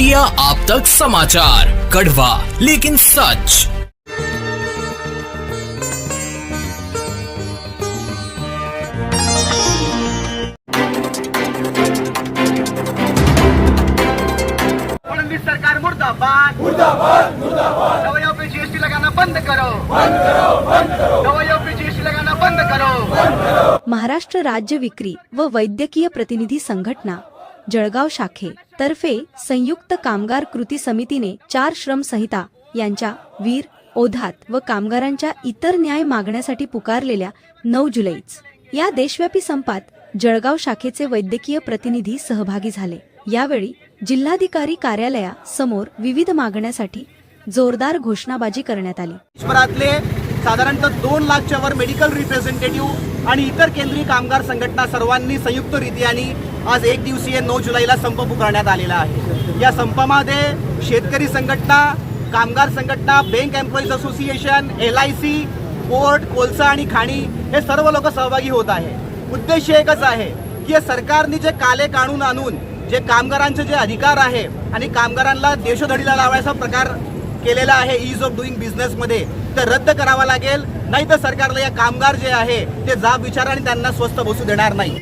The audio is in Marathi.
इंडिया आप तक समाचार कड़वा लेकिन सच। फडणवीस सरकार मुर्दाबाद। दवाइयों पे जीएसटी लगाना बंद करो। दवाइयों पे जीएसटी लगाना बंद करो। महाराष्ट्र राज्य विक्री व वैद्यकीय प्रतिनिधी संघटना जळगाव शाखे तर्फे संयुक्त कामगार कृती समितीने चार श्रम संहिता यांच्या वीर ओधात व कामगारांच्या इतर न्याय मागण्यासाठी पुकारलेल्या नऊ जुलैच. या देशव्यापी संपात जळगाव शाखेचे वैद्यकीय प्रतिनिधी सहभागी झाले. यावेळी जिल्हाधिकारी कार्यालया समोर विविध मागण्यासाठी जोरदार घोषणाबाजी करण्यात आली. देशभरातले साधारणतः दोन लाखच्या वर मेडिकल रिप्रेझेंटेटिव्ह आणि इतर केंद्रीय कामगार संघटना सर्वांनी संयुक्त आज एक दिवसीय नऊ जुलैला संप पुकारण्यात आलेला आहे. या संपामध्ये शेतकरी संघटना कामगार संघटना bank employees association L I C port कोलसा आणि खाणी हे सर्व लोक सहभागी होत आहे. उद्देश एकच आहे की या सरकारने जे काले काढून आणून जे कामगारांचे जे अधिकार आहे आणि कामगारांना देशोधडीला लावायचा प्रकार केलेला आहे इज ऑफ डुईंग बिझनेसमध्ये तर रद्द करावा लागेल नाही तर सरकारला या कामगार जे आहे ते जाब विचार आणि त्यांना स्वस्त बसू देणार नाही.